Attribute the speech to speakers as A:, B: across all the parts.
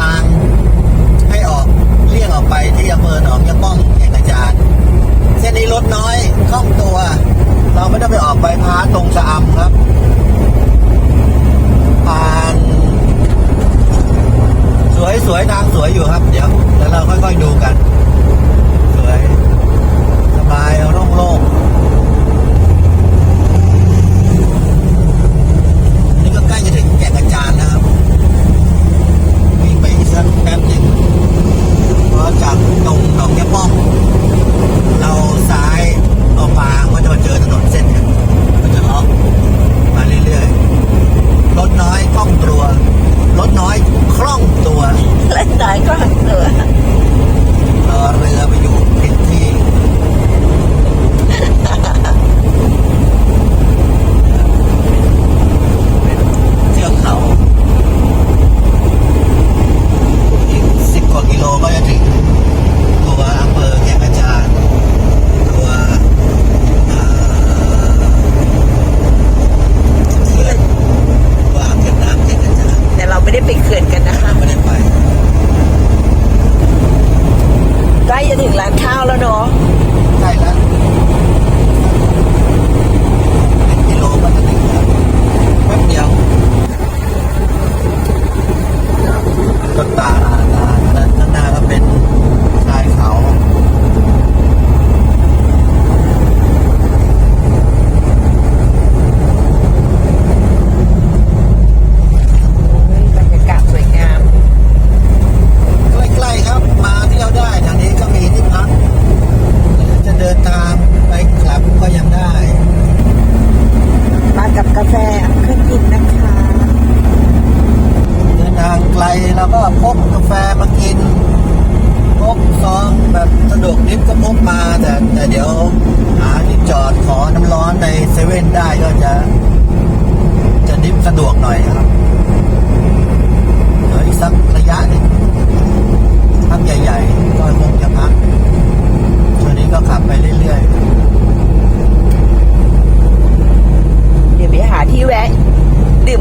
A: ทางให้ออกเลี่ยงออกไปที่อำเภอหนองยะป้องแก่งกระจารย์เส้นนี้รถน้อยคล่องตัว เราไม่ต้องไปออกไปพาตรงสะอำครับผ่านสวยๆทางสวยอยู่ครับ เดี๋ยวแล้วเราค่อยๆดูกัน สวย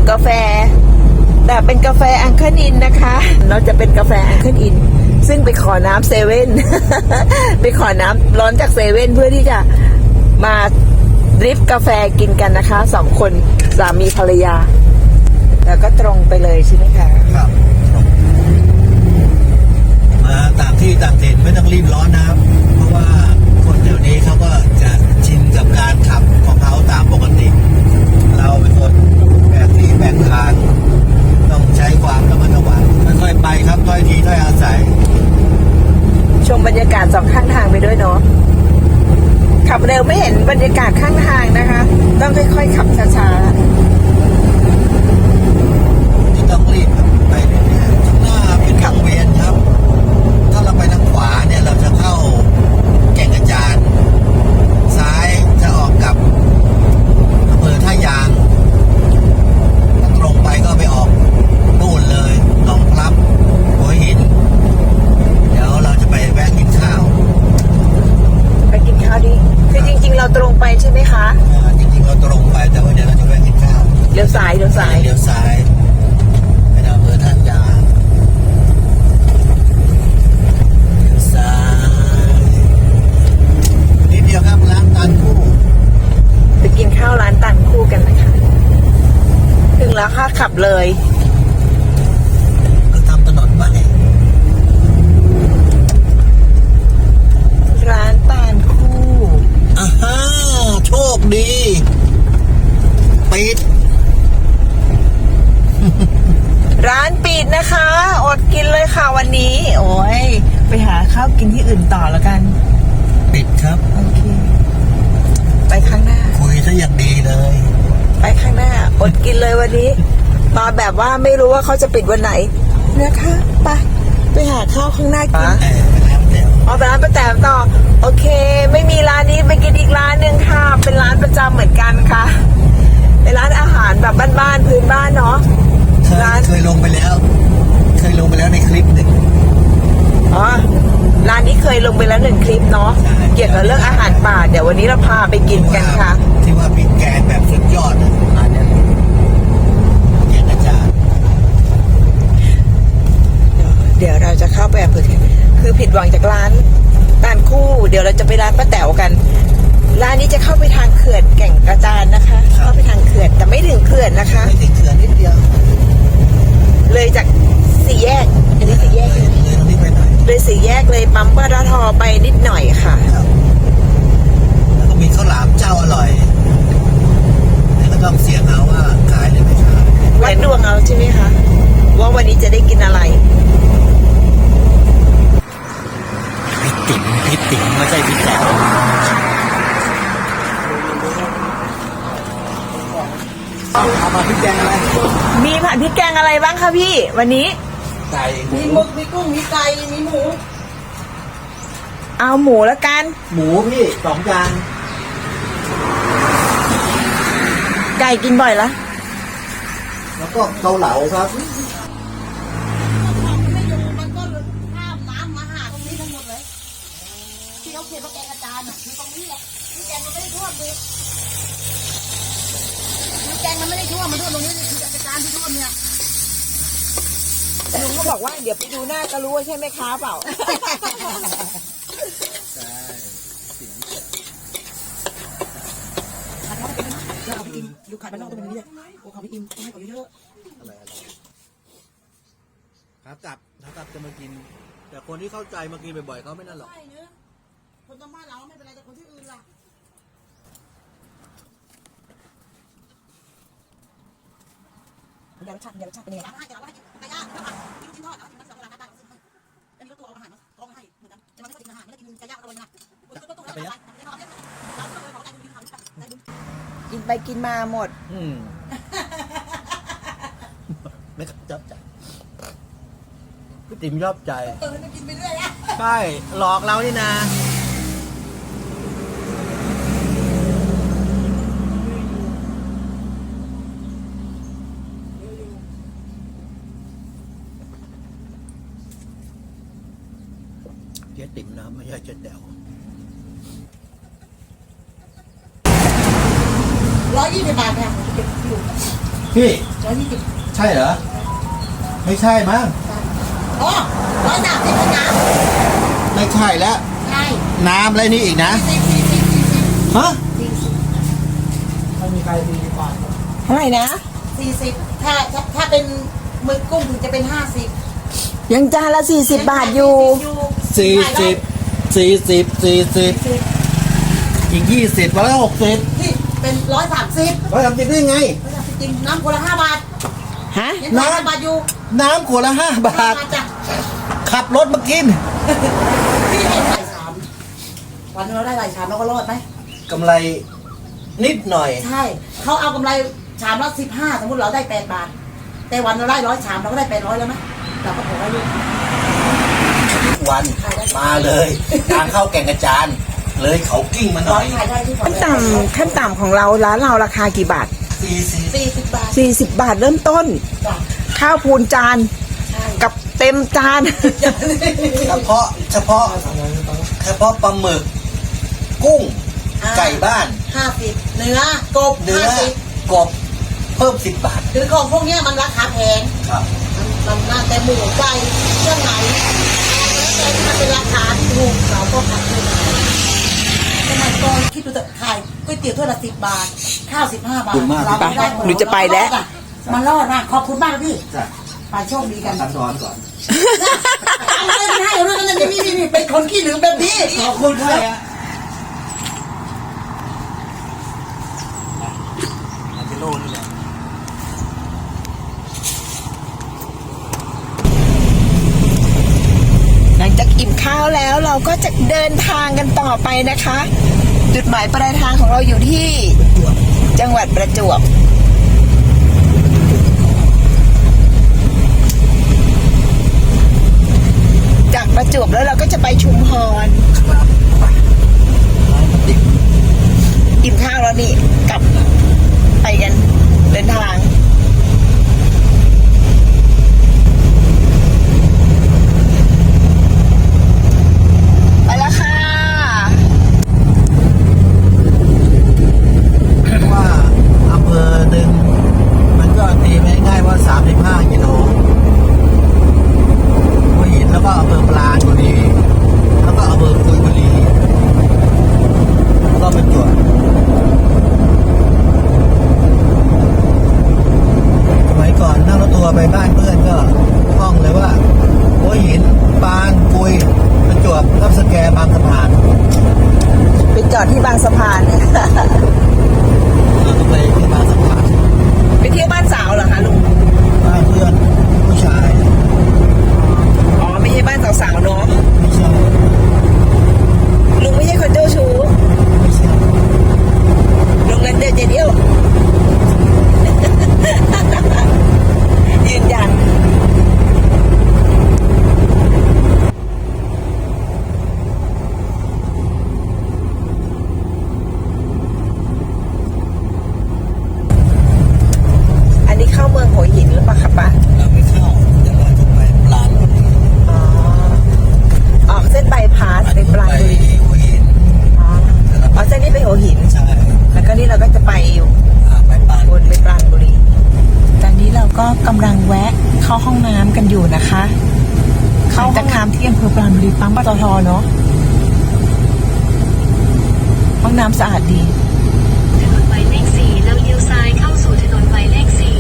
A: กา
B: แฟ แต่เป็นกาแฟอังคณินนะคะเราจะเป็นกาแฟอังคณิน ซึ่งไปขอน้ำเซเว่นไปขอน้ำร้อนจากเซเว่นเพื่อที่จะมาดริฟกาแฟกินกันนะคะสองคนสามีภรรยา แล้วก็ตรงไปเลยใช่ไหมคะ
A: ครับ มาต่างที่ต่างถิ่นไม่ต้องรีบร้อนน้ำเพราะว่าคนเดี๋ยวนี้เขาก็จะชินกับการขับของเขาตามปกติ แล้วค่ะ
B: ขับเลยก็ทำ
A: ถนน
B: มา
A: เล
B: ย
A: ร้านตา
B: นคู่
A: อ่าฮ่โชคดีปิด
B: ร้านปิดนะคะ อดกินเลยค่ะวันนี้ โอ้ย ไปหาข้าวกินที่อื่นต่อแล้วกัน
A: ปิดครับ
B: โอเค อดกินเลยวันนี้ มาแบบว่าไม่รู้ว่าเขาจะปิดวันไหนนะคะไปไปหาข้าวข้างหน้ากิน
A: แต่ไปแล้วแต่
B: เอาไปร้านป้าแตมต่อ โอเค ไม่มีร้านนี้ไปกินอีกร้านหนึ่งค่ะ เป็นร้านประจำเหมือนกันค่ะ เป็นร้านอาหารแบบบ้านๆพื้นบ้านเนาะ
A: เคย
B: ร้าน
A: เคยลงไปแล้ว เคยลงไปแล้วในคลิปหนึ่ง
B: อ๋อร้านนี้เคยลงไปแล้วหนึ่งคลิปเนาะ
A: ใช่
B: เกี่ยวกับเรื่องอาหารป่าเดี๋ยววันนี้เราพาไปกินกันค่ะ
A: ที่ว่าพริกแกงแบบสุดยอดอะร้านเนี้ยแกงกระจาน
B: เดี๋ยวเราจะเข้าไปอำเภอเทพคือผิดหวังจากร้านตานคู่ เดี๋ยวเราจะไปร้านป้าแต๋วกัน ร้านนี้จะเข้าไปทางเขื่อนแก่งกระจานนะคะ เข้าไปทางเขื่อนแต่ไม่ถึงเขื่อนนะคะ
A: ไม่ถึงเขื่อนนิดเดียว
B: เลยจากสี่แยก อันนี้สี่แยก
A: เลยเลยตรงนี้ไปหน่อย
B: เลยสี่แยกเลยปั๊มปตทไปนิดหน่อยค่ะ
A: ครับแล้วก็มีข้าวหลามเจ้าอร่อยแล้วก็ต้องเสี่ยงเอาว่าขายหรือไม่ขาย
B: วัดดวงเอาใช่ไหมคะ ว่าวันนี้จะได้กินอะไร
A: พริกติ๋มพริกติ๋มไม่ใช่พริกแจ๋วเอามาพริกแกงอะไร
B: มีผัดพริกแกงอะไร บ้างคะพี่วันนี้
A: ไก่ห
B: มี
A: มู
B: หมึกมีกุ้งมีไก่มีหมูเอาหมูแล้วกัน
A: หมูพี่สองจาน
B: ไก่กินบ่อยละ
A: แล้วก็เกาเหลาครับ
C: ไม่อยู่มันก็ข้ามน้ำมาหาตรงนี้ทั้งหมดเลยที่เขาเขียนว่าแกงอาจารย์อะคือตรงนี้แหละคือแกงมันไม่ได้ท่วมเลยคือแกงมันไม่ได้ท่วมมันท่วมตรงนี้คือแกงอาจารย์ที่ท่วมเนี่ย
B: ลุงก็บอกว่าเดี๋ยวไปดูหน้าก็รู้ว่าใช่ไหมค้าเปล่า
C: ดูขาดมันนอกตรงนี้เลยโอ้เขาไปอิ่มต้องให้เขาเยอะ
A: ครับกลับถ้ากลับจะมากิน แต่คนที่เข้าใจมากินบ่อยๆเขาไม่นั่นหรอก
C: ใช่เนื้อะคนตรงบ้านเราไม่เป็นไรแต่คนที่อื่นล่ะ
B: เดี๋ ยวรสชาติเดี๋ยวรสชาติเป็นยังไง
C: ทำให้แต่เราให้กินไก่ย่างแล้วผัดกินชิ้นทอดแล้วมันสองเวลาได้เราซื้อให้แล้วนี่ก็ตัวเอาอาหารมากองให้เหมือนกันจะมาไม่กินอาหารไม่ได้กินไก่ย่างอร่อยนะคุณก็ตัวอะไรเราเนี่ยเราก็เลยบอกใจบุญกินข้าวใจบุญ
B: กินไปกินมาหมด
A: อืมไม่กระจับใจพี่ติ๋มยอบใจ
C: เออมันกินไปเรื่อยอะ
A: ใช่หลอกเรานี่นะ จ๊ติ๋มนะไม่ใช่เจ๊แดว
C: ร้อยยี่สิบบาทเนี่ยเก็บอยู่
A: พี่
C: ร้อยยี่สิบ
A: ใช่เหรอ ไม่ใช่มั้ง
C: อ๋อร้อยสามสิบนะ
A: ไม่ใช่แล้ว
C: ใช่
A: น้ำอะไรนี่อีกนะ
C: สี่สิบสี่สิบสี่สิบ
A: ฮะ
C: สี่สิบ
A: ไม่มีใครดีกว่า
B: เท่าไหร่นะ
C: สี่สิบถ้าถ้าถ้าเป็นหมึกกุ้งถึงจะเป็นห้าสิบ
B: ยังจานละสี่สิบบาทอยู่
A: สี่สิบสี่สิบสี่สิบอีกยี่สิบร้อยหกสิบ
C: ที่เป็นร้อยสามสิบ
A: ร้อยสามสิบได้ไง
C: ร้อยสามสิบจริงน้ำคนละห้าบาท
B: ฮะ
C: ยังห้าบาทอยู่
A: น้ำขวดละห้าบา
C: ห้า
A: ท
C: บาทจ้ะ
A: ขับรถมากิน
C: พี่เห็นไหมสามวันนึงเราได้หลายชามเราก็รอดไหม
A: กำไรนิดหน่อย
C: ใช่เขาเอากำไรชามละสิบห้าสมมติเราได้แปดบาท แต่วันเราได้ร้อยชามเราก็ได้แปดร้อยแล้วไหมเราก็พอได้ลูก
A: ทุก วันมาเลยทางเข้าแก่งกระจานเลยเขากิ้งมาห
C: ร้
A: น่
C: อ
A: อยย
C: ขายได้ที่ก่อน
B: ขั้นต่ำขั้นต่ำของเราร้านเราราคากี่บาท
A: สี่สิบ
C: สี่สิบบาท
B: 40บาทเริ่มต้น
C: จ้ะ
B: ข้าวพูนจาน
C: ใช่
B: กับเต็มจาน
A: เฉพาะเฉพาะเฉพาะปลาหมึก กุ้งไก่บ้าน
C: ห้าสิบเนื้อกบ
A: เนื้อ
C: ห้าสิบ
A: กบเพิ่มสิบบาท
C: คือของพวกเนี้ยมันราคาแพง
A: ครับ
C: มันน่าแต่หมูไก่เครื่องไหน แล้วแต่ที่มันเป็นราคาถูกเราก็ขาดทุนสมัยก่อนคิดดูแต่ขายก๋วยเตี๋ยวถ้วยละสิบบาท ข้าวสิบห้าบาท
A: ขอบคุณมาก
C: เราไม่ได้
B: หนูจะไปแล้ว
C: มันรอดนะขอบคุณมากพี่
A: จ้ะ
C: ไปโชคดีกัน
A: ขั้นตอนก่อน
C: ไม่ได้ให้เรื่องนั้นนี่นี่นี่เป็นคนขี้หลืมแบบนี้
A: ขอบคุณครับอาเจโร่นี่แหละ
B: หลังจากอิ่มข้าวแล้วเราเราก็จะเดินทางกันต่อไปนะคะ จุดหมายปลายทางของเราอยู่ที่จังหวัดประจวบจากประจวบแล้วเราก็จะไปชุมพร
A: ครับไปร้านกระติบ
B: อิ่มข้าวแล้วนี่กลับไปกันเดินทาง ไปแล้วค่ะ
A: ว่าอำเภอหนึ่งมันก็ตีไปง่ายๆว่า 35 กิโลหัวหินแล้วก็อำเภอปราณบุรีแล้วก็อำเภอกุยบุรีแล้วก็ประจวบสมัยก่อ นนั่งรถทัวร์ไปบ้านเพื่อนก็ท่องเลยว่าหัวหินปานกุยประจวบทับสแกบางสะพาน
B: ไปจอดที่บางสะพาน
A: เราก็ไปที่บางสะพาน
B: ไปเที่ยวบ้านสาวเหรอคะลุง
A: บ้านเพื่อนผู้ชาย
B: อ๋อไม่ใช่บ้านสาวๆเนาะ
A: ไม่ใช่
B: ลุงไม่ใช่คนเจ้าชู้
A: ไม่ใช่
B: ลุงเล่นเดียวเจเดียว ยืนยัน อันนี้เข้าเมืองหัวหินหรือเปล่าคะป้า
A: เราไม่เข้าเดี๋ยวเราจะไปปลานบุรี
B: อ๋อ ออกเส้นใบายพาสไปปลายบุรี
A: หัวหิน
B: อ๋ออ๋อเส้นนี้ไปหัวหิน
A: ใช่
B: แล้วก็นี่เราก็จะไปอยู่
A: อ่าไปปลาน
B: วนไปปราณบุรี ตอนนี้เรา ก็กำลังแวะเข้าห้องน้ำกันอยู่นะคะ เข้าห้องน้ำที่อำเภอปราณบุรีปั๊มปตทเนาะห้องน้ำสะอาดดี
D: ถนนหมายเลขสี่แล้วเลี้ยวซ้ายเข้าสู่ถนนหมายเลขสี่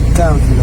A: 49กิโล